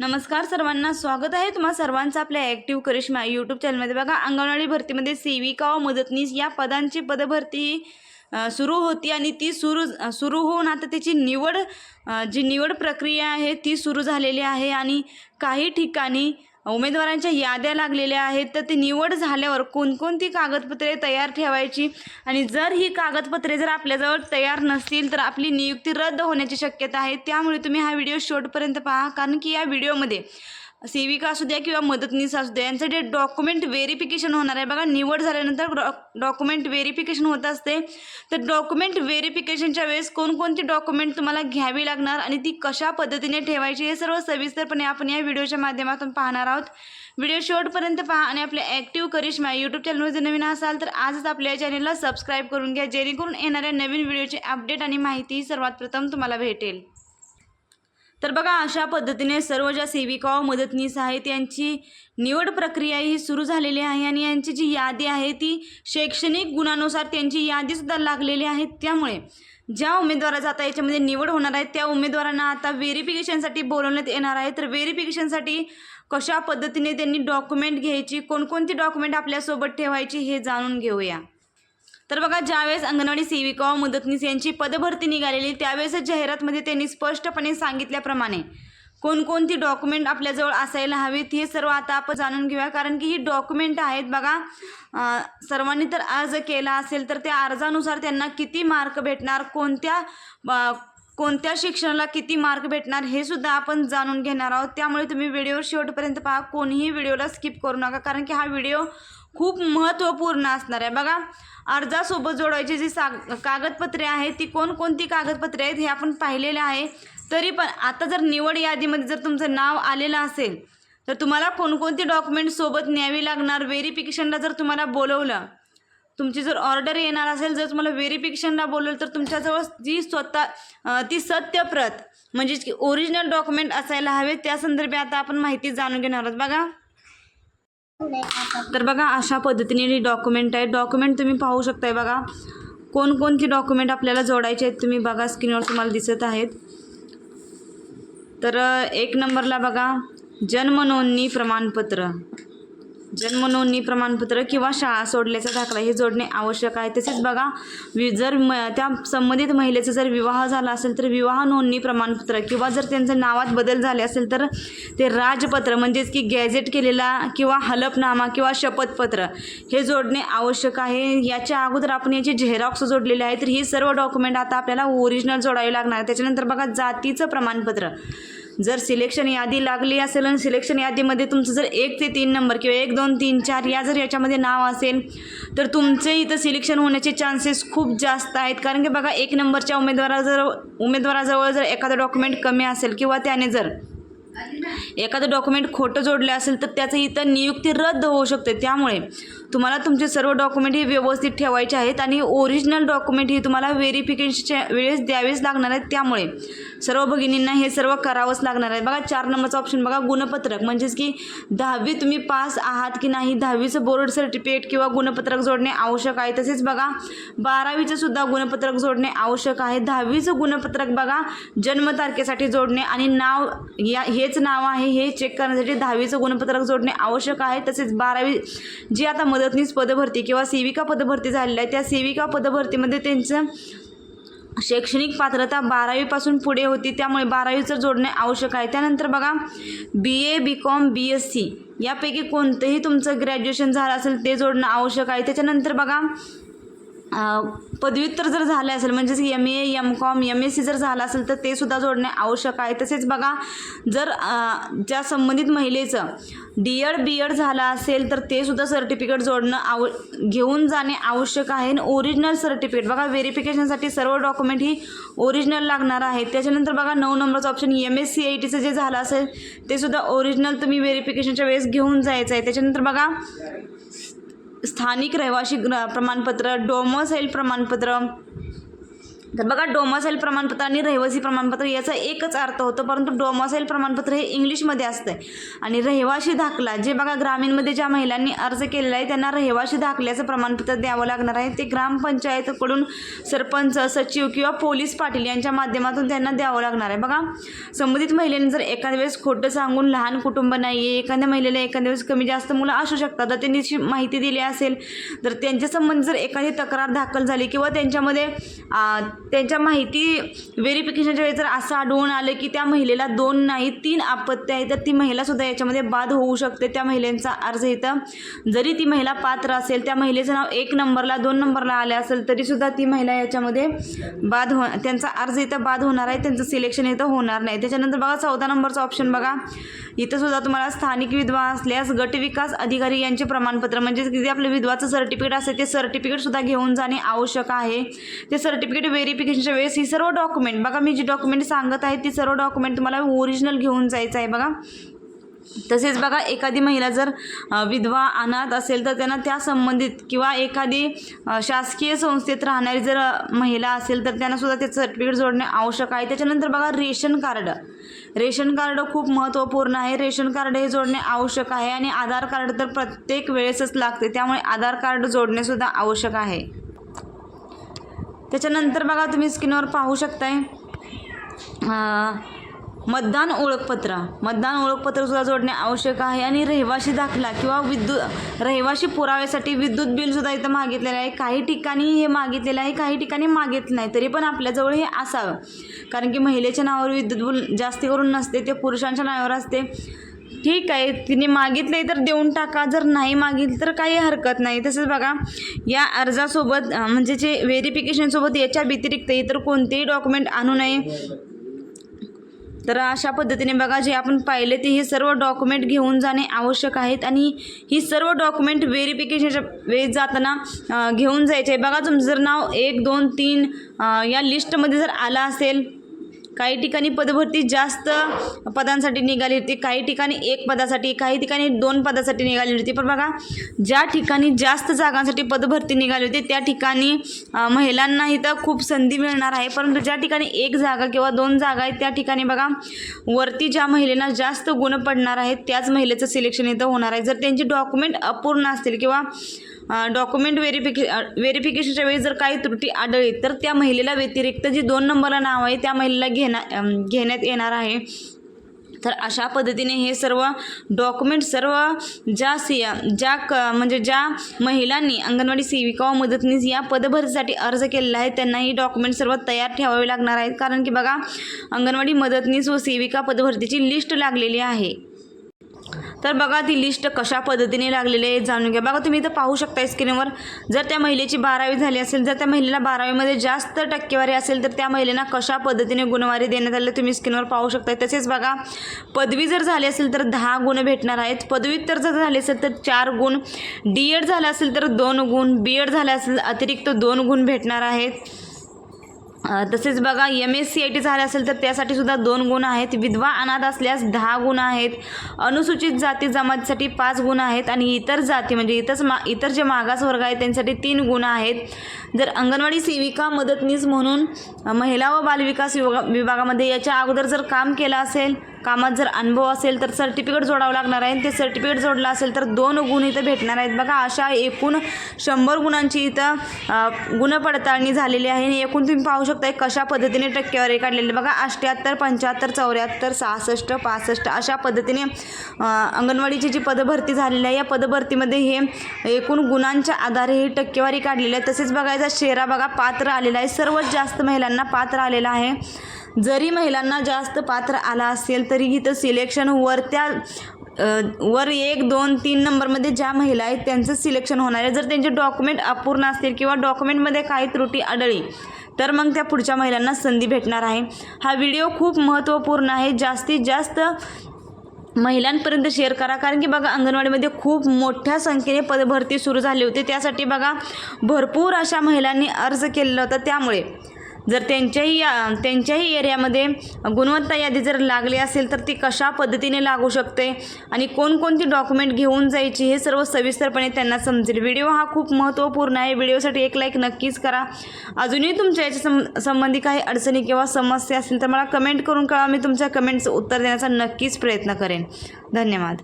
नमस्कार सर्वांना स्वागत आहे तुम्हा सर्वांचं आपल्या ॲक्टिव्ह करिश्मा यूट्यूब चॅनलमध्ये बघा अंगणवाडी भरतीमध्ये सेविका व मदतनीस या पदांची पदभरती सुरू होती आणि ती सुरू सुरू होऊन आता त्याची निवड जी निवड प्रक्रिया आहे ती सुरू झालेली आहे. आणि काही ठिकाणी उमेदवारांच्या याद्या लागलेल्या आहेत. तर ती निवड झाल्यावर कोणकोणती कागदपत्रे तयार ठेवायची? आणि जर ही कागदपत्रे जर आपल्याजवळ तयार नसतील तर आपली नियुक्ती रद्द होण्याची शक्यता आहे. त्यामुळे तुम्ही हा व्हिडिओ शेवटपर्यंत पहा कारण की या व्हिडिओमध्ये सेविका असू द्या किंवा मदतनीस असू द्या यांचं जे डॉक्युमेंट व्हेरिफिकेशन होणार आहे. बघा निवड झाल्यानंतर डॉ डॉक्युमेंट व्हेरिफिकेशन होत असते. तर डॉक्युमेंट व्हेरिफिकेशनच्या वेळेस कोणकोणती डॉक्युमेंट तुम्हाला घ्यावी लागणार आणि ती कशा पद्धतीने ठेवायची हे सर्व सविस्तरपणे आपण या व्हिडिओच्या माध्यमातून पाहणार आहोत. व्हिडिओ शेवटपर्यंत पहा आणि आपल्या ॲक्टिव्ह करिश्मा यूट्यूब चॅनलवर जर नवीन असाल तर आजच आपल्या चॅनलला सबस्क्राईब करून घ्या जेणेकरून येणाऱ्या नवीन व्हिडिओची अपडेट आणि माहिती सर्वात प्रथम तुम्हाला भेटेल. तर बघा अशा पद्धतीने सर्व ज्या सेविका व मदतनीस आहेत यांची निवड प्रक्रिया ही सुरू झालेली आहे आणि यांची जी यादी आहे ती शैक्षणिक गुणानुसार त्यांची यादीसुद्धा लागलेली आहे. त्यामुळे ज्या उमेदवाराचा आता याच्यामध्ये निवड होणार आहे त्या उमेदवारांना आता व्हेरिफिकेशनसाठी बोलवण्यात येणार आहे. तर व्हेरिफिकेशनसाठी कशा पद्धतीने त्यांनी डॉक्युमेंट घ्यायची कोणकोणती डॉक्युमेंट आपल्यासोबत ठेवायची हे जाणून घेऊया. तर बघा ज्यावेळेस अंगणवाडी सेविका मदतनीस यांची पदभरती निघालेली त्यावेळेस जाहिरातमध्ये त्यांनी स्पष्टपणे सांगितल्याप्रमाणे कोणकोणती डॉक्युमेंट आपल्याजवळ असायला हवीत हे सर्व आता आपण जाणून घेऊया. कारण की ही डॉक्युमेंट आहेत बघा सर्वांनी तर अर्ज केला असेल तर त्या अर्जानुसार त्यांना किती मार्क भेटणार कोणत्या कोणत्या शिक्षणाला किती मार्क भेटणार हे सुद्धा आपण जाणून घेणार आहोत. त्यामुळे तुम्ही व्हिडिओ शेवटपर्यंत पहा. कोणीही व्हिडिओला स्किप करू नका कारण की हा व्हिडिओ खूप महत्त्वपूर्ण असणार आहे. बघा अर्जासोबत जोडायची जी सा कागदपत्रे आहेत ती कोणकोणती कागदपत्रे आहेत हे आपण पाहिलेले आहे. तरी पण आता जर निवड यादीमध्ये जर तुमचं नाव आलेलं असेल तर तुम्हाला कोणकोणती डॉक्युमेंट सोबत न्यावी लागणार? व्हेरिफिकेशनला जर तुम्हाला बोलवलं तुमची जर ऑर्डर येणार असेल जर तुम्हाला व्हेरिफिकेशनला बोलवलं तर तुमच्याजवळ जी स्वतः ती सत्यप्रत म्हणजेच की ओरिजिनल डॉक्युमेंट असायला हवे त्या संदर्भात आता आपण माहिती जाणून घेणार आहोत. बघा. तर बघा अशा पद्धतीने ही डॉक्युमेंट आहे डॉक्युमेंट तुम्ही पाहू शकताय बघा. कोणकोणती डॉक्युमेंट आपल्याला जोडायचे आहेत तुम्ही बघा स्क्रीनवर तुम्हाला दिसत आहेत. तर एक नंबरला बघा जन्म नोंदणी प्रमाणपत्र. जन्म नोंदणी प्रमाणपत्र किंवा शाळा सोडल्याचा दाखला हे जोडणे आवश्यक आहे. तसेच बघा वि जर म त्या संबंधित महिलेचा जर विवाह झाला असेल तर विवाह नोंदणी प्रमाणपत्र किंवा जर त्यांचं नावात बदल झाले असेल तर ते राजपत्र म्हणजेच की गॅझेट केलेला किंवा हलफनामा किंवा शपथपत्र हे जोडणे आवश्यक आहे. याच्या अगोदर आपण याचे झेरॉक्स जोडलेले आहे तर ही सर्व डॉक्युमेंट आता आपल्याला ओरिजिनल जोडावे लागणार. आहे त्याच्यानंतर बघा जातीचं प्रमाणपत्र. जर सिलेक्शन यादी लागली असेल आणि सिलेक्शन यादीमध्ये तुमचं जर एक ते तीन नंबर किंवा एक दोन तीन चार या जर याच्यामध्ये नाव असेल तर तुमचे इथं सिलेक्शन होण्याचे चान्सेस खूप जास्त आहेत. कारण की बघा एक नंबरच्या उमेदवारा जर उमेदवाराजवळ जर एखादं डॉक्युमेंट कमी असेल किंवा त्याने जर एखादं डॉक्युमेंट खोटं जोडलं असेल तर त्याचं इथं नियुक्ती रद्द होऊ शकते. त्यामुळे तुम्हाला तुमचे सर्व डॉक्युमेंट हे व्यवस्थित ठेवायचे आहेत आणि ओरिजिनल डॉक्युमेंट ही तुम्हाला व्हेरिफिकेशनच्या वेळेस द्यावेच लागणार आहेत. त्यामुळे सर्व भगिनींना हे सर्व करावंच लागणार आहे. बघा चार नंबरचा ऑप्शन बघा गुणपत्रक. म्हणजेच की दहावी तुम्ही पास आहात की नाही दहावीचं बोर्ड सर्टिफिकेट किंवा गुणपत्रक जोडणे आवश्यक आहे. तसेच बघा बारावीचं सुद्धा गुणपत्रक जोडणे आवश्यक आहे. दहावीचं गुणपत्रक बघा जन्मतारखेसाठी जोडणे आणि नाव या हे हेच नाव आहे हे चेक करण्यासाठी दहावीचं गुणपत्रक जोडणे आवश्यक आहे. तसेच बारावी जी आता मदतनीस पदभरती किंवा सेविका पदभरती झालेली आहे त्या सेविका पदभरतीमध्ये त्यांचं शैक्षणिक पात्रता बारावीपासून पुढे होती. त्यामुळे बारावीचं जोडणे आवश्यक आहे. त्यानंतर बघा B A B com B S C यापैकी कोणतंही तुमचं ग्रॅज्युएशन झालं असेल ते जोडणं आवश्यक आहे. त्याच्यानंतर बघा पदव्युत्तर जर झालं असेल म्हणजेच M A M com M S C जर झालं असेल तर ते सुद्धा जोडणे आवश्यक आहे. तसेच बघा जर ज्या संबंधित महिलेचं डी एड बी एड झालं असेल तर ते सुद्धा सर्टिफिकेट जोडणं आव घेऊन जाणे आवश्यक आहे. आणि ओरिजिनल सर्टिफिकेट बघा व्हेरिफिकेशनसाठी सर्व डॉक्युमेंट ही ओरिजिनल लागणार आहे त्याच्यानंतर बघा नऊ नंबरचं option M S C I टीचं जे झालं असेल ते सुद्धा ओरिजिनल तुम्ही व्हेरिफिकेशनच्या वेळेस घेऊन जायचं आहे. त्याच्यानंतर बघा स्थानिक रहिवाशी ग्र- प्रमाणपत्र हेल्थ प्रमाणपत्र तर बघा डोमासाईल प्रमाणपत्र आणि रहिवासी प्रमाणपत्र याचा एकच अर्थ होतो परंतु डोमासाईल प्रमाणपत्र हे इंग्लिशमध्ये असतं आणि रहिवाशी दाखला जे बघा ग्रामीणमध्ये ज्या महिलांनी अर्ज केलेला आहे त्यांना रहिवाशी दाखल्याचं प्रमाणपत्र द्यावं लागणार आहे. ते ग्रामपंचायतकडून सरपंच सचिव किंवा पोलीस पाटील यांच्या माध्यमातून त्यांना द्यावं लागणार आहे. बघा संबंधित महिलेने जर एखाद्या वेळेस खोटं सांगून लहान कुटुंब नाही आहे एखाद्या महिलेला एखाद्या वेळेस कमी जास्त मुलं असू शकतात तर त्यांनी अशी माहिती दिली असेल तर त्यांच्या संबंधी जर एखादी तक्रार दाखल झाली किंवा त्यांच्यामध्ये त्यांच्या माहिती व्हेरिफिकेशनच्या वेळी जर असं आढळून आलं की त्या महिलेला दोन नाही तीन आपत्ती आहे तर ती महिलासुद्धा याच्यामध्ये बाद होऊ शकते. त्या महिलेचा अर्ज इथं जरी ती महिला पात्र असेल त्या महिलेचं नाव एक नंबरला दोन नंबरला आले असेल तरीसुद्धा ती महिला याच्यामध्ये बाद हो त्यांचा अर्ज इथं बाद होणार आहे. त्यांचं सिलेक्शन इथं होणार नाही. त्याच्यानंतर बघा चौदा नंबरचा ऑप्शन बघा. इथंसुद्धा तुम्हाला स्थानिक विधवा असल्यास गट विकास अधिकारी यांचे प्रमाणपत्र म्हणजे किती आपलं विधवाचं सर्टिफिकेट असेल ते सर्टिफिकेटसुद्धा घेऊन जाणे आवश्यक आहे. ते सर्टिफिकेट व्हेरी व्हेरिफिकेशनच्या वेळेस ही सर्व डॉक्युमेंट बघा मी जी डॉक्युमेंट सांगत आहे ती सर्व डॉक्युमेंट तुम्हाला ओरिजिनल घेऊन जायचं आहे बघा. तसेच बघा एखादी महिला जर विधवा अनाथ असेल तर त्यांना त्या संबंधित किंवा एखादी शासकीय संस्थेत राहणारी जर महिला असेल तर त्यांना सुद्धा ते सर्टिफिकेट जोडणे आवश्यक आहे. त्याच्यानंतर बघा रेशन कार्ड. रेशन कार्ड खूप महत्त्वपूर्ण आहे. रेशन कार्ड हे जोडणे आवश्यक आहे आणि आधार कार्ड तर प्रत्येक वेळेसच लागते. त्यामुळे आधार कार्ड जोडणेसुद्धा आवश्यक आहे. त्याच्यानंतर बघा तुम्ही स्क्रीनवर पाहू शकताय मतदान ओळखपत्र. मतदान ओळखपत्रसुद्धा जोडणे आवश्यक आहे आणि रहिवाशी दाखला किंवा विद्युत रहिवाशी पुराव्यासाठी विद्युत बिलसुद्धा इथं मागितलेलं आहे. काही ठिकाणी हे मागितलेलं आहे काही ठिकाणी मागितलं नाही तरी पण आपल्याजवळ हे असावं. कारण की महिलेच्या नावावर विद्युत बिल जास्ती करून नसते ते पुरुषांच्या नावावर असते. ठीक आहे तिने मागितले तर देऊन टाका जर नाही मागितलं तर काही हरकत नाही. तसंच बघा या अर्जासोबत म्हणजे जे व्हेरिफिकेशनसोबत याच्या व्यतिरिक्त इतर कोणतेही डॉक्युमेंट आणू नये. तर अशा पद्धतीने बघा जे आपण पाहिले ते हे सर्व डॉक्युमेंट घेऊन जाणे आवश्यक आहेत आणि ही सर्व डॉक्युमेंट व्हेरिफिकेशनच्या वे जाताना घेऊन जायचे आहे. बघा तुमचं जर नाव एक दोन तीन या लिस्टमध्ये जर आलं असेल काही ठिकाणी पदभरती जास्त पदांसाठी निघाली होती काही ठिकाणी एक पदासाठी काही ठिकाणी दोन पदासाठी निघाली होती. पण बघा ज्या ठिकाणी जास्त जागांसाठी पदभरती निघाली होती त्या ठिकाणी महिलांनाही महिलांना इथं खूप संधी मिळणार आहे. परंतु ज्या ठिकाणी एक जागा किंवा दोन जागा आहेत त्या ठिकाणी बघा वरती ज्या महिलेला जास्त गुण पडणार आहेत त्याच महिलेचं सिलेक्शन इथं होणार आहे. जर त्यांची डॉक्युमेंट अपूर्ण असतील किंवा डॉक्युमेंट व्हेरिफिके व्हेरिफिकेशनच्या वेळी जर काही त्रुटी आढळली तर त्या महिलेला व्यतिरिक्त जी दोन नंबरला नाव आहे त्या महिलेला घेण्या घेण्यात येणार आहे. तर अशा पद्धतीने हे सर्व डॉक्युमेंट सर्व ज्या सी ज्या क म्हणजे ज्या महिलांनी अंगणवाडी सेविका व मदतनीस या पदभरतीसाठी अर्ज केलेला आहे त्यांना ही डॉक्युमेंट सर्व तयार ठेवावे लागणार आहेत. कारण की बघा अंगणवाडी मदतनीस व सेविका पदभरतीची लिस्ट लागलेली आहे. तर बघा ती लिस्ट कशा पद्धतीने लागलेली आहे जाणून घ्या. बघा तुम्ही इथं पाहू शकता स्क्रीनवर जर त्या महिलेची बारावी झाली असेल जर त्या महिलेला बारावीमध्ये जास्त टक्केवारी असेल तर त्या महिलेला कशा पद्धतीने गुणवारी देण्यात आले तुम्ही स्क्रीनवर पाहू शकता तसेच बघा पदवी जर झाली असेल तर दहा गुण भेटणार आहेत. पदव्युत्तर जर झाली असेल तर चार गुण. डी एड झालं असेल तर दोन गुण. बी एड झालं असेल अतिरिक्त दोन गुण भेटणार आहेत. तसेच बघा M S C I T झालं असेल तर त्यासाठी सुद्धा दोन गुण आहेत. विधवा अनाथ असल्यास दहा गुण आहेत. अनुसूचित जाती जमातीसाठी पाच गुण आहेत आणि इतर जाती म्हणजे इतरच मा इतर जे मागास वर्ग आहेत त्यांच्यासाठी तीन गुण आहेत. जर अंगणवाडी सेविका मदतनीस म्हणून महिला व बालविकास विभागामध्ये याच्या अगोदर जर काम केलं असेल कामात जर अनुभव असेल तर सर्टिफिकेट जोडावं लागणार आहे. ते सर्टिफिकेट जोडलं असेल तर दोन गुण इथं भेटणार आहेत. बघा अशा एकूण शंभर गुणांची इथं गुण गुणपडताळणी झालेली आहे. आणि एकूण तुम्ही पाहू शकता कशा पद्धतीने टक्केवारी काढलेली बघा अठ्ठ्याहत्तर पंच्याहत्तर चौऱ्याहत्तर सहासष्ट पासष्ट अशा पद्धतीने अंगणवाडीची जी पदभरती झालेली आहे या पदभरतीमध्ये हे एकूण गुणांच्या आधारे ही टक्केवारी काढलेली आहे. तसेच बघायचा शेरा बघा पात्र आलेला आहे. सर्वात जास्त महिलांना पात्र आलेला आहे. जरी महिलांना जास्त पात्र आला असेल तरी इथं सिलेक्शन वर त्या वर एक दोन तीन नंबरमध्ये ज्या महिला आहेत त्यांचं सिलेक्शन होणार आहे. जर त्यांचे डॉक्युमेंट अपूर्ण असतील किंवा डॉक्युमेंटमध्ये काही त्रुटी आढळली तर मग त्या पुढच्या महिलांना संधी भेटणार आहे. हा व्हिडिओ खूप महत्त्वपूर्ण आहे. जास्तीत जास्त महिलांपर्यंत शेअर करा. कारण की बघा अंगणवाडीमध्ये खूप मोठ्या संख्येने पदभरती सुरू झाली होती. त्यासाठी बघा भरपूर अशा महिलांनी अर्ज केलेला होता त्यामुळे. जर त्यांच्याही या- त्यांच्याही एरियामध्ये गुणवत्ता यादी जर लागली असेल तर ती कशा पद्धतीने लागू शकते आणि कोणकोणती डॉक्युमेंट घेऊन जायची हे सर्व सविस्तरपणे त्यांना समजेल. व्हिडिओ हा खूप महत्त्वपूर्ण आहे. व्हिडिओसाठी एक लाईक नक्कीच करा. अजूनही तुमच्या याच्या सं संबंधी काही अडचणी किंवा समस्या असतील तर मला कमेंट करून कळा मी तुमच्या कमेंटचं उत्तर देण्याचा नक्कीच प्रयत्न करेन. धन्यवाद.